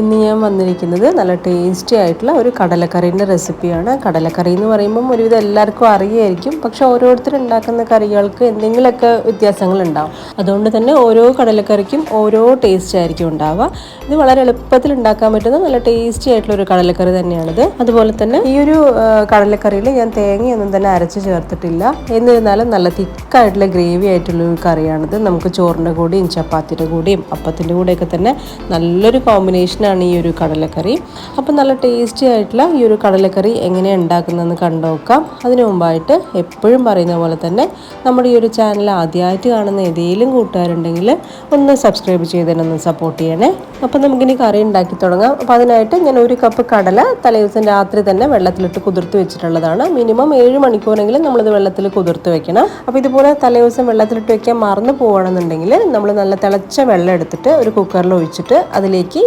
ഇന്ന് ഞാൻ വന്നിരിക്കുന്നത് നല്ല ടേസ്റ്റി ആയിട്ടുള്ള ഒരു കടലക്കറീന്റെ റെസിപ്പിയാണ് കടലക്കറി എന്ന് പറയുമ്പം ഒരുവിധം എല്ലാവർക്കും അറിയായിരിക്കും. പക്ഷെ ഓരോരുത്തർ ഉണ്ടാക്കുന്ന കറികൾക്ക് എന്തെങ്കിലുമൊക്കെ വ്യത്യാസങ്ങൾ ഉണ്ടാവും അതുകൊണ്ട് തന്നെ ഓരോ കടലക്കറിക്കും ഓരോ ടേസ്റ്റ് ആയിരിക്കും ഉണ്ടാവുക. ഇത് വളരെ എളുപ്പത്തിൽ ഉണ്ടാക്കാൻ പറ്റുന്ന നല്ല ടേസ്റ്റി ആയിട്ടുള്ള ഒരു കടലക്കറി തന്നെയാണിത്. അതുപോലെ തന്നെ ഈ ഒരു കടലക്കറിയിൽ ഞാൻ തേങ്ങയൊന്നും തന്നെ അരച്ച് ചേർത്തിട്ടില്ല. എന്നിരുന്നാലും നല്ല തിക്കായിട്ടുള്ള ഗ്രേവി ആയിട്ടുള്ള ഒരു കറിയാണിത്. നമുക്ക് ചോറിന്റെ കൂടെയും ചപ്പാത്തിയുടെ കൂടെയും അപ്പത്തിന്റെ കൂടെയൊക്കെ തന്നെ നല്ലൊരു കോമ്പിനേഷനാണ് ഈ ഒരു കടലക്കറി. അപ്പം നല്ല ടേസ്റ്റി ആയിട്ടുള്ള ഈ ഒരു കടലക്കറി എങ്ങനെ ഉണ്ടാക്കുന്നതെന്ന് കണ്ടു നോക്കാം. അതിനു മുമ്പായിട്ട് എപ്പോഴും പറയുന്ന പോലെ തന്നെ നമ്മുടെ ഈ ഒരു ചാനൽ ആദ്യമായിട്ട് കാണുന്ന ഏതെങ്കിലും കൂട്ടുകാരുണ്ടെങ്കിൽ ഒന്ന് സബ്സ്ക്രൈബ് ചെയ്തതിനൊന്ന് സപ്പോർട്ട് ചെയ്യണേ. അപ്പം നമുക്കിനി കറി ഉണ്ടാക്കി തുടങ്ങാം. അപ്പോൾ അതിനായിട്ട് ഞാൻ ഒരു കപ്പ് കടല തലേദിവസം രാത്രി തന്നെ വെള്ളത്തിലിട്ട് കുതിർത്ത് വെച്ചിട്ടുള്ളതാണ്. മിനിമം ഏഴ് മണിക്കൂറെങ്കിലും നമ്മളിത് വെള്ളത്തിൽ കുതിർത്ത് വെക്കണം. അപ്പോൾ ഇതുപോലെ തലേദിവസം വെള്ളത്തിലിട്ട് വെക്കാൻ മറന്നു പോവുകയാണെന്നുണ്ടെങ്കിൽ നമ്മൾ നല്ല തിളച്ച വെള്ളം എടുത്തിട്ട് ഒരു കുക്കറിൽ ഒഴിച്ചിട്ട് അതിലേക്ക്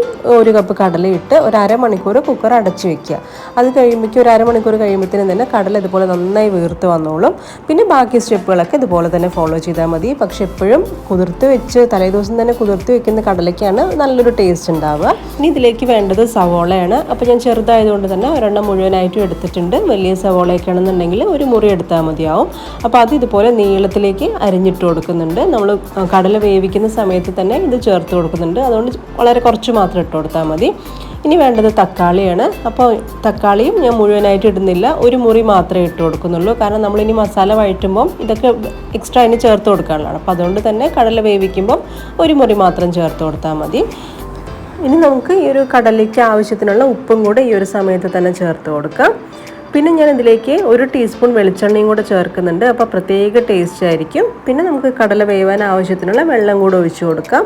ഒരു കപ്പ് കടല ഇട്ട് ഒരു അരമണിക്കൂർ കുക്കർ അടച്ച് വെക്കുക. അത് കഴിയുമ്പോഴേക്കും ഒരു അരമണിക്കൂർ കഴിയുമ്പോഴത്തേനും തന്നെ കടല ഇതുപോലെ നന്നായി വീർത്ത് വന്നോളും. പിന്നെ ബാക്കി സ്റ്റെപ്പുകളൊക്കെ ഇതുപോലെ തന്നെ ഫോളോ ചെയ്താൽ മതി. പക്ഷെ എപ്പോഴും കുതിർത്ത് വെച്ച് തലേദിവസം തന്നെ കുതിർത്ത് വെക്കുന്ന കടലയ്ക്കാണ് നല്ലൊരു ടേസ്റ്റ് ഉണ്ടാവുക. ഇനി ഇതിലേക്ക് വേണ്ടത് സവോളയാണ്. അപ്പോൾ ഞാൻ ചെറുതായതുകൊണ്ട് തന്നെ ഒരെണ്ണം മുഴുവനായിട്ടും എടുത്തിട്ടുണ്ട്. വലിയ സവോളയൊക്കെ ആണെന്നുണ്ടെങ്കിൽ ഒരു മുറി എടുത്താൽ മതിയാവും. അപ്പോൾ അത് ഇതുപോലെ നീളത്തിലേക്ക് അരിഞ്ഞിട്ട് കൊടുക്കുന്നുണ്ട്. നമ്മൾ കടല വേവിക്കുന്ന സമയത്ത് തന്നെ ഇത് ചേർത്ത് കൊടുക്കുന്നുണ്ട്. അതുകൊണ്ട് വളരെ കുറച്ച് മാത്രം ഇട്ട് കൊടുത്താൽ മതി. ഇനി വേണ്ടത് തക്കാളിയാണ്. അപ്പോൾ തക്കാളിയും ഞാൻ മുഴുവനായിട്ട് ഇടുന്നില്ല. ഒരു മുറി മാത്രമേ ഇട്ട് കൊടുക്കുന്നുള്ളൂ. കാരണം നമ്മളിനി മസാല വഴറ്റുമ്പം ഇതൊക്കെ എക്സ്ട്രാ അതിന് ചേർത്ത് കൊടുക്കാനുള്ളതാണ്. അപ്പോൾ അതുകൊണ്ട് തന്നെ കടല വേവിക്കുമ്പം ഒരു മുറി മാത്രം ചേർത്ത് കൊടുത്താൽ മതി. ഇനി നമുക്ക് ഈ ഒരു കടലയ്ക്ക് ആവശ്യത്തിനുള്ള ഉപ്പും കൂടെ ഈ ഒരു സമയത്ത് തന്നെ ചേർത്ത് കൊടുക്കാം. പിന്നെ ഞാൻ ഇതിലേക്ക് ഒരു ടീസ്പൂൺ വെളിച്ചെണ്ണയും കൂടെ ചേർക്കുന്നുണ്ട്. അപ്പോൾ പ്രത്യേക ടേസ്റ്റ് ആയിരിക്കും. പിന്നെ നമുക്ക് കടല വേവാൻ ആവശ്യത്തിനുള്ള വെള്ളം കൂടെ ഒഴിച്ചു കൊടുക്കാം.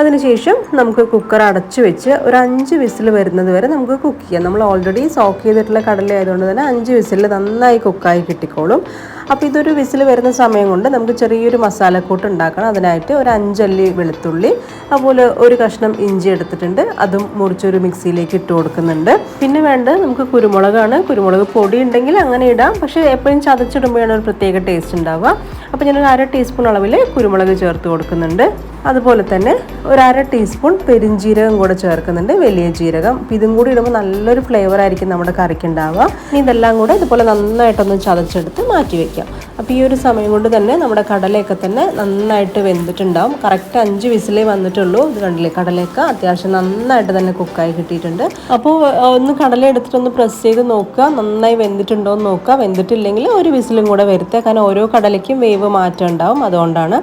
അതിനുശേഷം നമുക്ക് കുക്കർ അടച്ചു വെച്ച് ഒരു അഞ്ച് വിസിൽ വരുന്നത് വരെ നമുക്ക് കുക്ക് ചെയ്യാം. നമ്മൾ ഓൾറെഡി സോക്ക് ചെയ്തിട്ടുള്ള കടല ആയതുകൊണ്ട് തന്നെ അഞ്ച് വിസിൽ നന്നായി കുക്കായി കിട്ടിക്കോളും. അപ്പോൾ ഇതൊരു വിസിൽ വരുന്ന സമയം കൊണ്ട് നമുക്ക് ചെറിയൊരു മസാലക്കൂട്ട് ഉണ്ടാക്കണം. അതിനായിട്ട് ഒരു അഞ്ചല്ലി വെളുത്തുള്ളി അതുപോലെ ഒരു കഷ്ണം ഇഞ്ചി എടുത്തിട്ടുണ്ട്. അതും മുറിച്ചൊരു മിക്സിയിലേക്ക് ഇട്ട് കൊടുക്കുന്നുണ്ട്. പിന്നെ വേണ്ടത് നമുക്ക് കുരുമുളകാണ്. കുരുമുളക് പൊടി ഉണ്ടെങ്കിൽ അങ്ങനെ ഇടാം. പക്ഷേ എപ്പോഴും ചതച്ചിടുമ്പോഴാണ് ഒരു പ്രത്യേക ടേസ്റ്റ് ഉണ്ടാവുക. അപ്പോൾ ഞാനൊരു അര ടീസ്പൂൺ അളവിൽ കുരുമുളക് ചേർത്ത് കൊടുക്കുന്നുണ്ട്. അതുപോലെ തന്നെ ഒരു അര ടീസ്പൂൺ പെരിഞ്ജീരകം കൂടെ ചേർക്കുന്നുണ്ട്. വലിയ ജീരകം. ഇതും കൂടി ഇടുമ്പോൾ നല്ലൊരു ഫ്ലേവർ ആയിരിക്കും നമ്മുടെ കറിക്ക് ഉണ്ടാവുക. ഇതെല്ലാം കൂടെ ഇതുപോലെ നന്നായിട്ടൊന്ന് ചതച്ചെടുത്ത് മാറ്റി വെക്കാം. അപ്പോൾ ഈ ഒരു സമയം കൊണ്ട് തന്നെ നമ്മുടെ കടലയൊക്കെ തന്നെ നന്നായിട്ട് വെന്തിട്ടുണ്ടാവും. കറക്റ്റ് അഞ്ച് വിസിലേ വന്നിട്ടുള്ളൂ. ഇത് കണ്ടില്ലേ? കടലയൊക്കെ അത്യാവശ്യം നന്നായിട്ട് തന്നെ കുക്കായി കിട്ടിയിട്ടുണ്ട്. അപ്പോൾ ഒന്ന് കടല എടുത്തിട്ട് ഒന്ന് പ്രസ് ചെയ്ത് നോക്കുക. നന്നായി വെന്തിട്ടുണ്ടോ എന്ന് നോക്കുക. വെന്തിട്ടില്ലെങ്കിൽ ഒരു വിസിലും കൂടെ വരുത്തുക. കാരണം ഓരോ കടലയ്ക്കും വേവ് മാറ്റം ഉണ്ടാവും. അതുകൊണ്ടാണ്.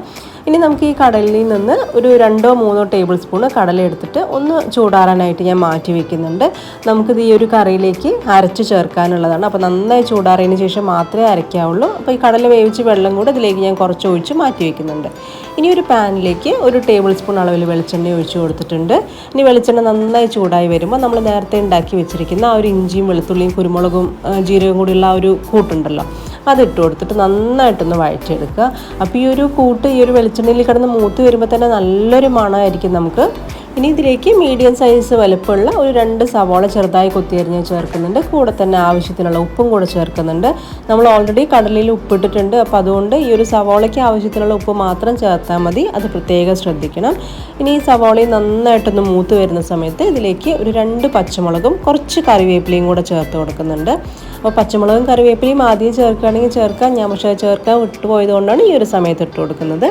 ഇനി നമുക്ക് ഈ കടലിൽ നിന്ന് ഒരു രണ്ടോ മൂന്നോ ടേബിൾ സ്പൂൺ കടല എടുത്തിട്ട് ഒന്ന് ചൂടാറാനായിട്ട് ഞാൻ മാറ്റി വെക്കുന്നുണ്ട്. നമുക്കിത് ഈ ഒരു കറിയിലേക്ക് അരച്ച് ചേർക്കാനുള്ളതാണ്. അപ്പോൾ നന്നായി ചൂടാറിയതിന് ശേഷം മാത്രമേ അരയ്ക്കാവുള്ളൂ. അപ്പോൾ ഈ കടല വേവിച്ച് വെള്ളം കൂടെ ഇതിലേക്ക് ഞാൻ കുറച്ച് ഒഴിച്ച് മാറ്റി വെക്കുന്നുണ്ട്. ഇനി ഒരു പാനിലേക്ക് ഒരു ടേബിൾ സ്പൂൺ അളവിൽ വെളിച്ചെണ്ണ ഒഴിച്ച് കൊടുത്തിട്ടുണ്ട്. ഇനി വെളിച്ചെണ്ണ നന്നായി ചൂടായി വരുമ്പോൾ നമ്മൾ നേരത്തെ ഉണ്ടാക്കി വെച്ചിരിക്കുന്ന ആ ഒരു ഇഞ്ചിയും വെളുത്തുള്ളിയും കുരുമുളകും ജീരകവും കൂടിയുള്ള ആ ഒരു കൂട്ടുണ്ടല്ലോ. അതിട്ട് കൊടുത്തിട്ട് നന്നായിട്ടൊന്ന് വഴറ്റിയെടുക്കുക. അപ്പോൾ ഈ ഒരു കൂട്ട് ഈ ഒരു വെളിച്ചെണ്ണയിൽ കിടന്ന് മൂത്ത് വരുമ്പോൾ തന്നെ നല്ലൊരു മണമായിരിക്കും നമുക്ക്. ഇനി ഇതിലേക്ക് മീഡിയം സൈസ് വലുപ്പമുള്ള ഒരു രണ്ട് സവാള ചെറുതായി കൊത്തിയരിഞ്ഞ് ചേർക്കുന്നുണ്ട്. കൂടെ തന്നെ ആവശ്യത്തിനുള്ള ഉപ്പും കൂടെ ചേർക്കുന്നുണ്ട്. നമ്മൾ ഓൾറെഡി കടലിൽ ഉപ്പിട്ടിട്ടുണ്ട്. അപ്പോൾ അതുകൊണ്ട് ഈ ഒരു സവാളയ്ക്ക് ആവശ്യത്തിനുള്ള ഉപ്പ് മാത്രം ചേർത്താൽ മതി. അത് പ്രത്യേകം ശ്രദ്ധിക്കണം. ഇനി ഈ സവാളയും നന്നായിട്ടൊന്ന് മൂത്ത് വരുന്ന സമയത്ത് ഇതിലേക്ക് ഒരു രണ്ട് പച്ചമുളകും കുറച്ച് കറിവേപ്പിലയും കൂടെ ചേർത്ത് കൊടുക്കുന്നുണ്ട്. അപ്പോൾ പച്ചമുളകും കറിവേപ്പിലയും ആദ്യം ചേർക്കുകയാണെങ്കിൽ ചേർക്കാം. ഞാൻ പക്ഷേ ചേർക്കാൻ വിട്ടുപോയത് പോയതുകൊണ്ടാണ് ഈ ഒരു സമയത്ത് ഇട്ട് കൊടുക്കുന്നത്.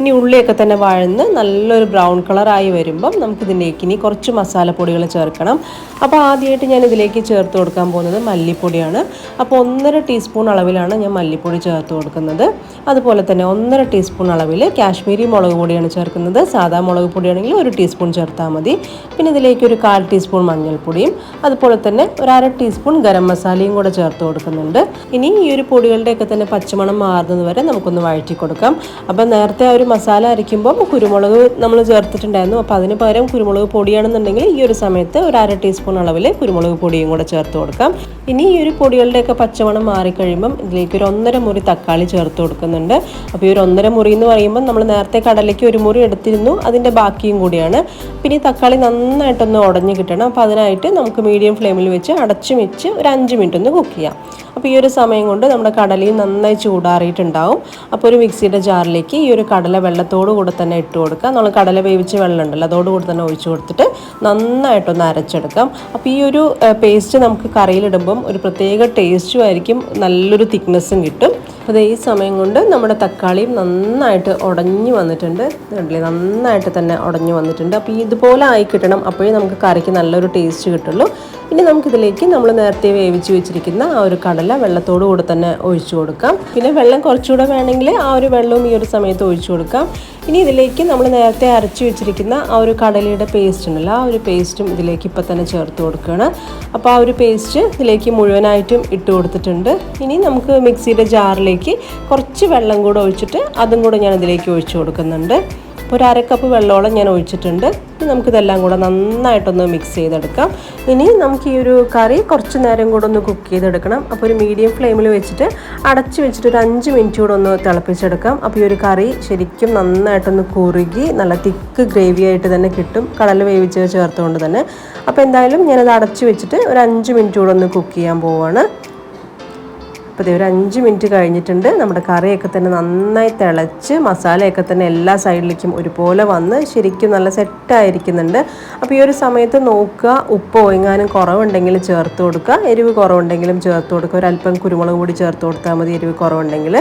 ഇനി ഉള്ളിയൊക്കെ തന്നെ വഴന്ന് നല്ലൊരു ബ്രൗൺ കളറായി വരുമ്പം നമുക്കിതിലേക്ക് ഇനി കുറച്ച് മസാലപ്പൊടികൾ ചേർക്കണം. അപ്പോൾ ആദ്യമായിട്ട് ഞാൻ ഇതിലേക്ക് ചേർത്ത് കൊടുക്കാൻ പോകുന്നത് മല്ലിപ്പൊടിയാണ്. അപ്പോൾ ഒന്നര ടീസ്പൂൺ അളവിലാണ് ഞാൻ മല്ലിപ്പൊടി ചേർത്ത് കൊടുക്കുന്നത്. അതുപോലെ തന്നെ ഒന്നര ടീസ്പൂൺ അളവിൽ കാശ്മീരി മുളക് പൊടിയാണ് ചേർക്കുന്നത്. സാധാ മുളക് പൊടിയാണെങ്കിൽ ഒരു ടീസ്പൂൺ ചേർത്താൽ മതി. പിന്നെ ഇതിലേക്ക് ഒരു കാൽ ടീസ്പൂൺ മഞ്ഞൾപ്പൊടിയും അതുപോലെ തന്നെ ഒരു അര ടീസ്പൂൺ ഗരം മസാലയും കൂടെ ചേർത്ത് കൊടുക്കുന്നുണ്ട്. ഇനി ഈ ഒരു പൊടികളുടെയൊക്കെ തന്നെ പച്ചമണം മാറുന്നത് വരെ നമുക്കൊന്ന് വഴറ്റി കൊടുക്കാം. അപ്പം നേരത്തെ ആ ഒരു മസാല അരയ്ക്കുമ്പോൾ കുരുമുളക് നമ്മൾ ചേർത്തിട്ടുണ്ടായിരുന്നു. അപ്പോൾ അതിന് പകരം കുരുമുളക് പൊടിയാണെന്നുണ്ടെങ്കിൽ ഈ ഒരു സമയത്ത് ഒരു അര ടീസ്പൂൺ അളവിൽ കുരുമുളക് പൊടിയും കൂടെ ചേർത്ത് കൊടുക്കാം. ഇനി ഈ ഒരു പൊടികളുടെയൊക്കെ പച്ചമണം മാറിക്കഴിയുമ്പം ഇതിലേക്ക് ഒരു ഒന്നര മുറി തക്കാളി ചേർത്ത് കൊടുക്കുന്നുണ്ട്. അപ്പോൾ ഈ ഒരു ഒന്നര മുറി എന്ന് പറയുമ്പോൾ നമ്മൾ നേരത്തെ കടലയ്ക്ക് ഒരു മുറി എടുത്തിരുന്നു. അതിന്റെ ബാക്കിയും കൂടിയാണ്. പിന്നെ ഈ തക്കാളി നന്നായിട്ടൊന്ന് ഉടഞ്ഞ് കിട്ടണം. അപ്പോൾ അതിനായിട്ട് നമുക്ക് മീഡിയം ഫ്ലെയിമിൽ വെച്ച് അടച്ചു വെച്ച് ഒരു അഞ്ച് മിനിറ്റ് ഒന്ന് കുക്ക് കുക്ക് ചെയ്യാം അപ്പോൾ ഈ ഒരു സമയം കൊണ്ട് നമ്മുടെ കടലയും നന്നായി ചൂടാറിയിട്ടുണ്ടാവും. അപ്പോൾ ഒരു മിക്സിയുടെ ജാറിലേക്ക് ഈ ഒരു കടല വെള്ളത്തോടു കൂടെ തന്നെ ഇട്ട് കൊടുക്കുക. നമ്മൾ കടല വേവിച്ച വെള്ളം ഉണ്ടല്ലോ അതോടുകൂടി തന്നെ ഒഴിച്ചു കൊടുത്തിട്ട് നന്നായിട്ടൊന്ന് അരച്ചെടുക്കാം. അപ്പോൾ ഈ ഒരു പേസ്റ്റ് നമുക്ക് കറിയിലിടുമ്പം ഒരു പ്രത്യേക ടേസ്റ്റും ആയിരിക്കും നല്ലൊരു തിക്നെസ്സും കിട്ടും. അപ്പോൾ ഈ സമയം കൊണ്ട് നമ്മുടെ തക്കാളിയും നന്നായിട്ട് ഉടഞ്ഞു വന്നിട്ടുണ്ട്. കണ്ടില്ലേ? നന്നായിട്ട് തന്നെ ഉടഞ്ഞു വന്നിട്ടുണ്ട്. അപ്പോൾ ഇതുപോലെ ആയി കിട്ടണം അപ്പോഴേ നമുക്ക് കറിക്ക് നല്ലൊരു ടേസ്റ്റ് കിട്ടുള്ളൂ. ഇനി നമുക്കിതിലേക്ക് നമ്മൾ നേരത്തെ വേവിച്ച് വെച്ചിരിക്കുന്ന ആ ഒരു കടല വെള്ളത്തോടു കൂടെ തന്നെ ഒഴിച്ചു കൊടുക്കാം. പിന്നെ വെള്ളം കുറച്ചുകൂടെ വേണമെങ്കിൽ ആ ഒരു വെള്ളവും ഈ ഒരു സമയത്ത് ഒഴിച്ചു കൊടുക്കാം. ഇനി ഇതിലേക്ക് നമ്മൾ നേരത്തെ അരച്ചു വെച്ചിരിക്കുന്ന ആ ഒരു കടലയുടെ പേസ്റ്റ് ഉണ്ടല്ലോ ആ ഒരു പേസ്റ്റും ഇതിലേക്ക് ഇപ്പം തന്നെ ചേർത്ത് കൊടുക്കുകയാണ്. അപ്പോൾ ആ ഒരു പേസ്റ്റ് ഇതിലേക്ക് മുഴുവനായിട്ടും ഇട്ട് കൊടുത്തിട്ടുണ്ട്. ഇനി നമുക്ക് മിക്സിയുടെ ജാറിലേക്ക് കുറച്ച് വെള്ളം കൂടെ ഒഴിച്ചിട്ട് അതും കൂടെ ഞാൻ ഇതിലേക്ക് ഒഴിച്ചു കൊടുക്കുന്നുണ്ട്. ഒരു അരക്കപ്പ് വെള്ളമോളം ഞാൻ ഒഴിച്ചിട്ടുണ്ട്. ഇനി നമുക്കിതെല്ലാം കൂടെ നന്നായിട്ടൊന്ന് മിക്സ് ചെയ്തെടുക്കാം. ഇനി നമുക്ക് ഈ ഒരു കറി കുറച്ച് നേരം കൂടെ ഒന്ന് കുക്ക് ചെയ്തെടുക്കണം. അപ്പോൾ ഒരു മീഡിയം ഫ്ലെയിമിൽ വെച്ചിട്ട് അടച്ച് വെച്ചിട്ട് ഒരു അഞ്ച് മിനിറ്റ് കൂടെ ഒന്ന് തിളപ്പിച്ചെടുക്കാം. അപ്പോൾ ഈ ഒരു കറി ശരിക്കും നന്നായിട്ടൊന്ന് കുറുകി നല്ല തിക്ക് ഗ്രേവി ആയിട്ട് തന്നെ കിട്ടും. കടൽ വേവിച്ച് ചേർത്തുകൊണ്ട് തന്നെ. അപ്പോൾ എന്തായാലും ഞാനത് അടച്ച് വെച്ചിട്ട് ഒരു അഞ്ച് മിനിറ്റ് കൂടെ ഒന്ന് കുക്ക് ചെയ്യാൻ പോവുകയാണ് അപ്പോൾ ഒരു അഞ്ച് മിനിറ്റ് കഴിഞ്ഞിട്ടുണ്ട്. നമ്മുടെ കറിയൊക്കെ തന്നെ നന്നായി തിളച്ച് മസാലയൊക്കെ തന്നെ എല്ലാ സൈഡിലേക്കും ഒരുപോലെ വന്ന് ശരിക്കും നല്ല സെറ്റായിരിക്കുന്നുണ്ട് അപ്പോൾ ഈ ഒരു സമയത്ത് നോക്കുക ഉപ്പ് ഒയങ്ങാനും കുറവുണ്ടെങ്കിൽ ചേർത്ത് കൊടുക്കുക. എരിവ് കുറവുണ്ടെങ്കിലും ചേർത്ത് കൊടുക്കുക. ഒരല്പം കുരുമുളക് കൂടി ചേർത്ത് കൊടുത്താൽ മതി എരിവ് കുറവുണ്ടെങ്കിൽ.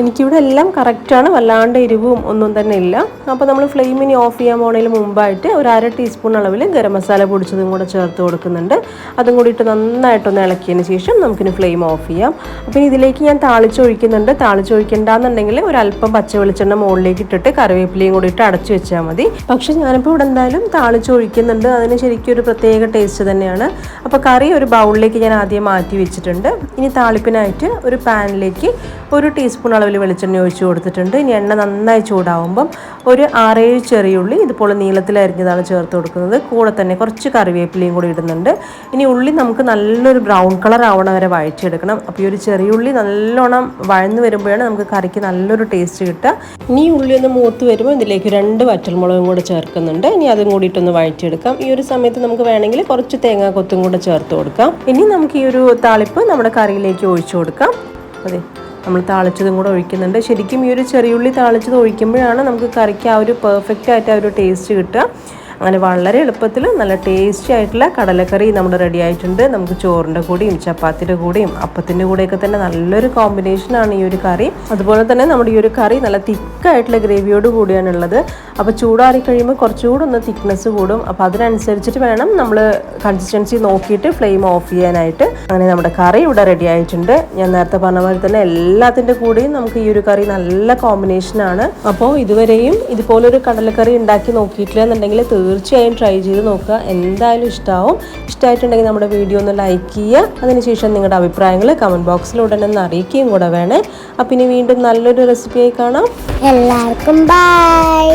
എനിക്കിവിടെ എല്ലാം കറക്റ്റാണ് വല്ലാണ്ട് എരിവും ഒന്നും തന്നെ ഇല്ല. അപ്പോൾ നമ്മൾ ഫ്ലെയിമിനി ഓഫ് ചെയ്യാൻ പോണതിന് മുമ്പായിട്ട് ഒരു അര ടീസ്പൂൺ അളവിൽ ഗരം മസാല പൊടിച്ചതും കൂടെ ചേർത്ത് കൊടുക്കുന്നുണ്ട്. അതും കൂടി ഇട്ട് നന്നായിട്ടൊന്ന് ഇളക്കിയതിന് ശേഷം നമുക്കിനി ഫ്ലെയിം ഓഫ് ചെയ്യാം. അപ്പോൾ ഇതിലേക്ക് ഞാൻ താളിച്ചൊഴിക്കുന്നുണ്ട്. താളിച്ചൊഴിക്കണ്ടെന്നുണ്ടെങ്കിൽ ഒരല്പം പച്ച വെളിച്ചെണ്ണ മുകളിലേക്ക് ഇട്ടിട്ട് കറിവേപ്പിലയും കൂടി ഇട്ട് അടച്ചു വെച്ചാൽ മതി. പക്ഷേ ഞാനിപ്പോൾ ഇവിടെ എന്തായാലും താളിച്ചൊഴിക്കുന്നുണ്ട്. അതിന് ശരിക്കും ഒരു പ്രത്യേക ടേസ്റ്റ് തന്നെയാണ്. അപ്പോൾ കറി ഒരു ബൗളിലേക്ക് ഞാൻ ആദ്യം മാറ്റി വെച്ചിട്ടുണ്ട്. ഇനി താളിപ്പിനായിട്ട് ഒരു പാനിലേക്ക് ഒരു ടീസ്പൂൺ അളവിൽ വെളിച്ചെണ്ണ ഒഴിച്ച് കൊടുത്തിട്ടുണ്ട്. ഇനി എണ്ണ നന്നായി ചൂടാവുമ്പം ഒരു ആറേഴ് ചെറിയുള്ളി ഇതുപോലെ നീളത്തിൽ അരിഞ്ഞതാണ് ചേർത്ത് കൊടുക്കുന്നത്. കൂടെ തന്നെ കുറച്ച് കറിവേപ്പിലയും കൂടി ഇടുന്നുണ്ട്. ഇനി ഉള്ളി നമുക്ക് നല്ലൊരു ബ്രൗൺ കളർ ആവണ വരെ വഴച്ചെടുക്കണം അപ്പോൾ ഈ ഒരു ചെറിയ ഉള്ളി നല്ലോണം വഴന്ന് വരുമ്പോഴാണ് നമുക്ക് കറിക്ക് നല്ലൊരു ടേസ്റ്റ് കിട്ടുക. ഇനി ഉള്ളി ഒന്ന് മൂത്ത് വരുമ്പോൾ ഇതിലേക്ക് രണ്ട് വറ്റൽമുളകും കൂടെ ചേർക്കുന്നുണ്ട്. ഇനി അതും കൂടിയിട്ടൊന്ന് വഴച്ചെടുക്കാം ഈ ഒരു സമയത്ത് നമുക്ക് വേണമെങ്കിൽ കുറച്ച് തേങ്ങാ കൊത്തും കൂടെ ചേർത്ത് കൊടുക്കാം. ഇനി നമുക്ക് ഈ ഒരു താളിപ്പ് നമ്മുടെ കറിയിലേക്ക് ഒഴിച്ചു കൊടുക്കാം. അതെ. നമ്മൾ താളിച്ചതും കൂടെ ഒഴിക്കുന്നുണ്ട്. ശരിക്കും ഈ ഒരു ചെറിയുള്ളി താളിച്ചത് ഒഴിക്കുമ്പോഴാണ് നമുക്ക് കറിക്ക് ആ ഒരു പെർഫെക്റ്റ് ആയിട്ട് ആ ഒരു ടേസ്റ്റ് കിട്ടുക. അങ്ങനെ വളരെ എളുപ്പത്തിൽ നല്ല ടേസ്റ്റി ആയിട്ടുള്ള കടലക്കറി നമ്മുടെ റെഡി ആയിട്ടുണ്ട്. നമുക്ക് ചോറിന്റെ കൂടെയും ചപ്പാത്തിന്റെ കൂടെയും അപ്പത്തിന്റെ കൂടെയൊക്കെ തന്നെ നല്ലൊരു കോമ്പിനേഷനാണ് ഈ ഒരു കറി. അതുപോലെ തന്നെ നമ്മുടെ ഈ ഒരു കറി നല്ല തിക്കായിട്ടുള്ള ഗ്രേവിയോട് കൂടിയാണ് ഉള്ളത്. അപ്പോൾ ചൂടാറി കഴിയുമ്പോൾ കുറച്ചുകൂടെ ഒന്ന് തിക്നെസ് കൂടും. അപ്പോൾ അതിനനുസരിച്ചിട്ട് വേണം നമ്മൾ കൺസിസ്റ്റൻസി നോക്കിയിട്ട് ഫ്ലെയിം ഓഫ് ചെയ്യാനായിട്ട്. അങ്ങനെ നമ്മുടെ കറി ഇവിടെ റെഡി ആയിട്ടുണ്ട്. ഞാൻ നേരത്തെ പറഞ്ഞ പോലെ തന്നെ എല്ലാത്തിന്റെ കൂടെയും നമുക്ക് ഈ ഒരു കറി നല്ല കോമ്പിനേഷനാണ് അപ്പോൾ ഇതുവരെയും ഇതുപോലൊരു കടലക്കറി ഉണ്ടാക്കി നോക്കിയിട്ടില്ല എന്നുണ്ടെങ്കിൽ തീർച്ചയായും ട്രൈ ചെയ്ത് നോക്കുക. എന്തായാലും ഇഷ്ടമാവും ഇഷ്ടമായിട്ടുണ്ടെങ്കിൽ നമ്മുടെ വീഡിയോ ഒന്ന് ലൈക്ക് ചെയ്യുക. അതിനുശേഷം നിങ്ങളുടെ അഭിപ്രായങ്ങൾ കമന്റ് ബോക്സിൽ ഉടനെ ഒന്ന് അറിയിക്കുകയും കൂടെ വേണേ. അപ്പം ഇനി വീണ്ടും നല്ലൊരു റെസിപ്പിയായി കാണാം. എല്ലാവർക്കും ബൈ